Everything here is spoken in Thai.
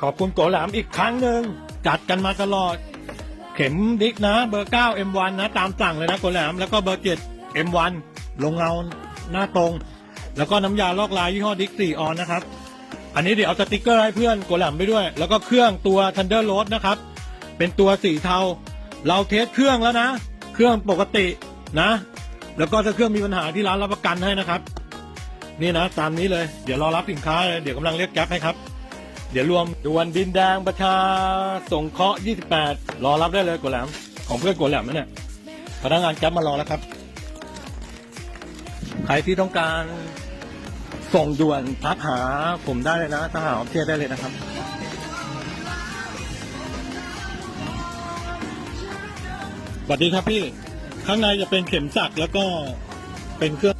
ขอบคุณโกหลามอีกครั้งหนึ่งจัดกันมาตลอด เข็มดิกนะเบอร์ 9 M1 นะ ตามสั่งเลยนะโกหลามแล้วก็เบอร์ 7 M1 ลงเงาหน้าตรง แล้วก็น้ำยาลอกลายยี่ห้อดิก4ออนนะครับ อันนี้เดี๋ยวเอาสติกเกอร์ให้เพื่อนโกหลามไปด้วย แล้วก็เครื่องตัว Thunder Road นะครับ เป็นตัวสีเทา เราเทสเครื่องแล้วนะ เครื่องปกตินะ แล้วก็ถ้าเครื่องมีปัญหาที่ร้านรับประกันให้นะครับ นี่นะตามนี้เลย เดี๋ยวรอรับสินค้าเลยเดี๋ยวกำลังเรียกแก๊ปให้ครับ เดี๋ยวรวมดวนดินแดงประชาสงเคราะห์28 รอรับได้เลยกดแหลมของเพื่อนกดแหลมนะเนี่ยพนักงานแก๊ปมารอแล้วครับ ใครที่ต้องการส่งด่วนทักหาผมได้เลยนะถ้าหาออฟเทียได้เลยนะครับ สวัสดีครับพี่ ข้างในจะเป็นเข็มสักแล้วก็เป็นเครื่อง